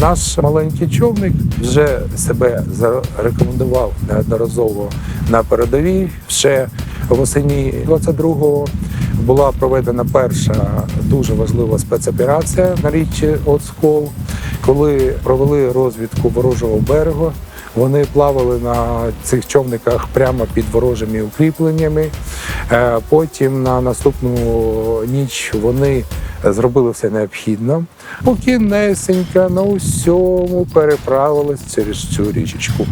Наш маленький човник вже себе зарекомендував неодноразово на передовій. Ще восені 22-го була проведена перша дуже важлива спецоперація на річці Оцкол, коли провели розвідку ворожого берегу. Вони плавали на цих човниках прямо під ворожими укріпленнями. Е, Потім на наступну ніч вони зробили все необхідне. Покінесенька на усьому переправились через цю річечку.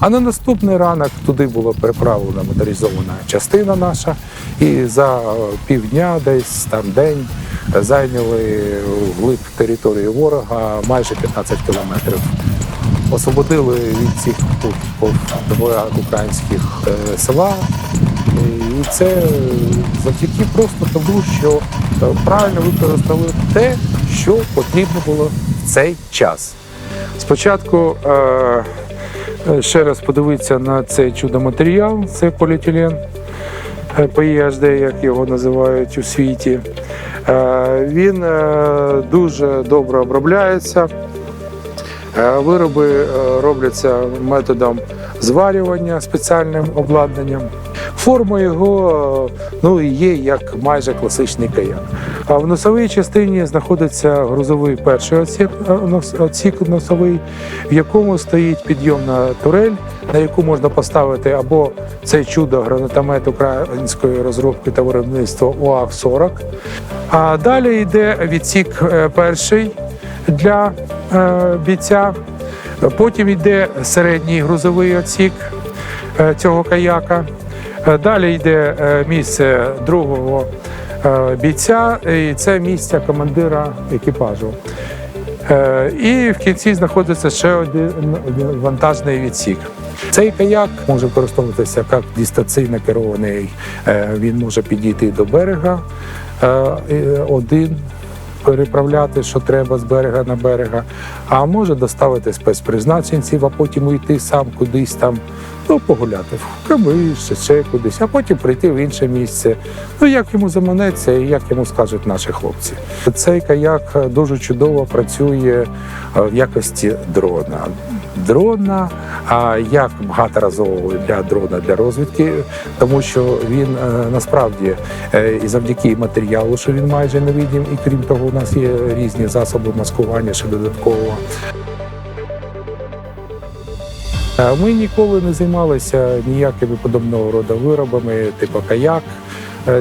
А на наступний ранок туди була переправлена моторизована частина наша, і за півдня, десь там день, зайняли вглиб території ворога майже 15 кілометрів. Освободили від цих по- українських е, села. І це завдяки просто тому, що е, правильно використали те, що потрібно було в цей час. Спочатку е, е, ще раз подивитися на цей чудо-матеріал, це поліетилен. е, PEHD, як його називають у світі. Він дуже добре обробляється. Вироби робляться методом зварювання спеціальним обладнанням. Форма його ну, є як майже класичний каяк. А в носовій частині знаходиться грузовий перший отсік, е, отсік носовий, в якому стоїть підйомна турель, на яку можна поставити або цей чудо гранатомет української розробки та виробництва УАВ-40. А далі йде відсік е, перший для е, бійця. Потім йде середній грузовий отсік цього каяка. Е, Далі йде е, місце другого е, бійця, і це місце командира екіпажу. І в кінці знаходиться ще один вантажний відсік. Цей каяк може використовуватися як дистанційно керований. Він може підійти до берега один переправляти, що треба з берега на берега, а може доставити спецпризначенців, а потім уйти сам кудись там, ну, погуляти в Камиш, ще кудись, а потім прийти в інше місце. Ну, як йому заманеться і як йому скажуть наші хлопці. Цей каяк дуже чудово працює е, в якості дрона. Дрона, а як багаторазового для дрона для розвідки, тому що він е, насправді е, і завдяки матеріалу, що він майже невидим, і крім того, у нас є різні засоби маскування ще додатково. Е, Ми ніколи не займалися ніякими подобного роду виробами, типу каяк.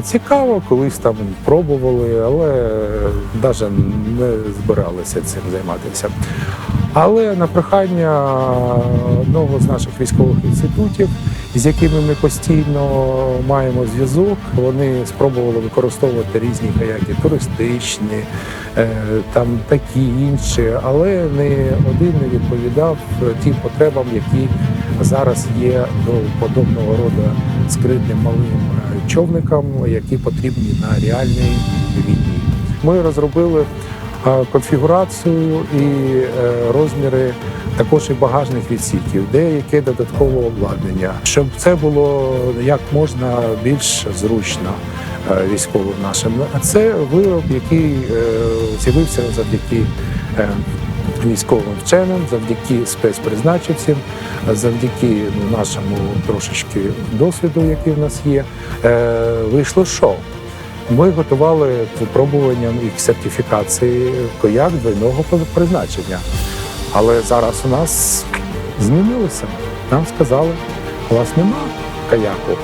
Цікаво, колись там пробували, але навіть не збиралися цим займатися. Але на прохання одного з наших військових інститутів, з якими ми постійно маємо зв'язок, вони спробували використовувати різні каяки, туристичні, е, там такі інші, але не один не відповідав тим потребам, які зараз є до подобного роду скритним малим е, човникам, які потрібні на реальній війні. Ми розробили конфігурацію і е, розміри також і багажних відсіків, деяке додаткове обладнання, щоб це було як можна більш зручно е, військовим нашим. А це вироб, який е, з'явився завдяки військовим вченим, завдяки спецпризначенцям, завдяки нашому трошечки досвіду, який в нас є, вийшло шоу. Ми готували випробуванням і сертифікації кояк двойного призначення. Але зараз у нас змінилося. Нам сказали, у вас нема каяку,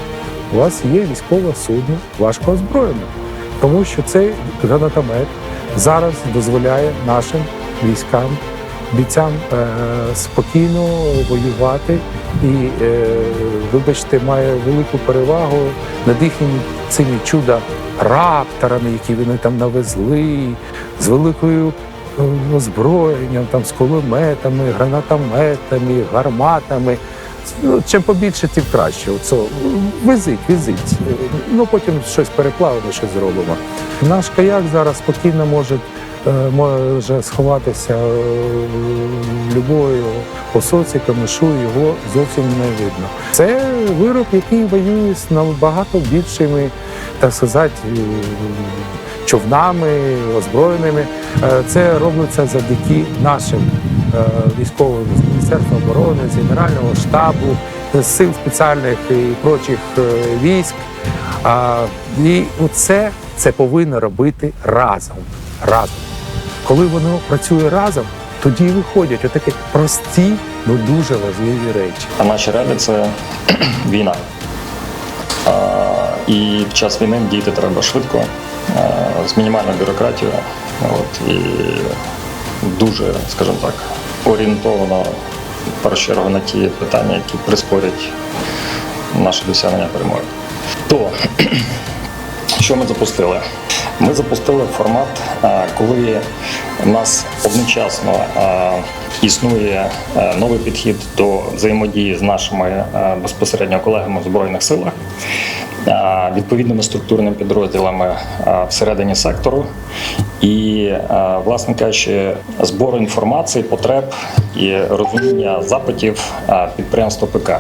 у вас є військове судно, важко озброєне. Тому що цей гранатомет зараз дозволяє нашим військам, бійцям е, спокійно воювати і, е, вибачте, має велику перевагу над їхніми цими чудо рапторами, які вони там навезли, з великою е, озброєнням, там з кулеметами, гранатометами, гарматами. Ну, чим побільше, тим краще. Оце, везіть, везіть. Ну потім щось переплавимо, щось зробимо. Наш каяк зараз спокійно може, може сховатися е, любою посоці, камишу, його зовсім не видно. Це вироб, який воює з набагато більшими, так сказати, е, човнами, озброєними. Е, Це робиться завдяки нашим е, військовими з Міністерства оборони, з Генерального штабу, з сил спеціальних і прочих е, військ. І оце це повинно робити разом. Разом. Коли воно працює разом, тоді і виходять отакі прості, ну дуже важливі речі. А наші реалії це війна. А, і під час війни діяти треба швидко, а, з мінімальною бюрократією. От, і дуже, скажімо так, орієнтовано в першу чергу на ті питання, які прискорять наше досягнення перемоги. То що ми запустили? Ми запустили формат, коли у нас одночасно існує новий підхід до взаємодії з нашими безпосередньо колегами в Збройних силах, відповідними структурними підрозділами всередині сектору. І, власне кажучи, збору інформації, потреб і розуміння запитів підприємства ПК.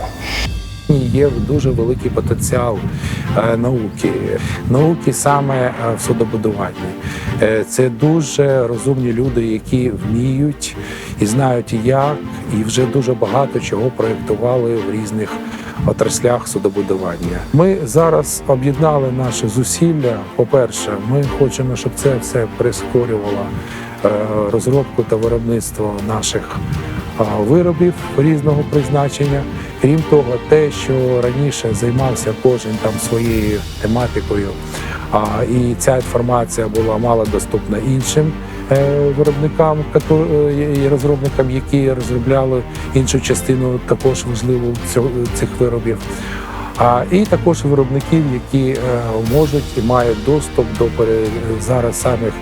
Є дуже великий потенціал е, науки, науки саме е, в судобудуванні. Е, Це дуже розумні люди, які вміють і знають як, і вже дуже багато чого проєктували в різних отраслях судобудування. Ми зараз об'єднали наші зусилля. По-перше, ми хочемо, щоб це все прискорювало розробку та виробництво наших виробів різного призначення. Крім того, те, що раніше займався кожен там своєю тематикою, а, і ця інформація була мало доступна іншим е, виробникам е, і розробникам, які розробляли іншу частину також важливу цих виробів. А і також виробників, які е, можуть і мають доступ до зараз самих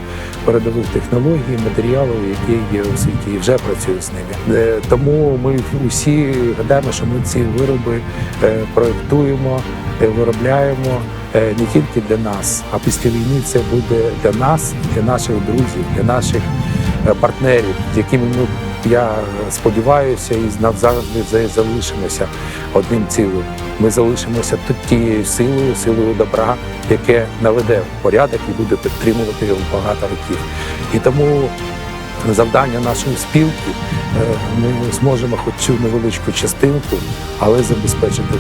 передових технологій, матеріалів, які є у світі, і вже працюють з ними. Е, Тому ми усі гадаємо, що ми ці вироби проектуємо, проєктуємо, е, виробляємо е, не тільки для нас, а після війни це буде для нас, для наших друзів, для наших е, партнерів, з якими ми я сподіваюся і назавжди залишимося одним цілим. Ми залишимося тут тією силою, силою добра, яке наведе порядок і буде підтримувати його багато років. І тому завдання нашої спілки е, ми зможемо хоч цю невеличку частинку, але забезпечити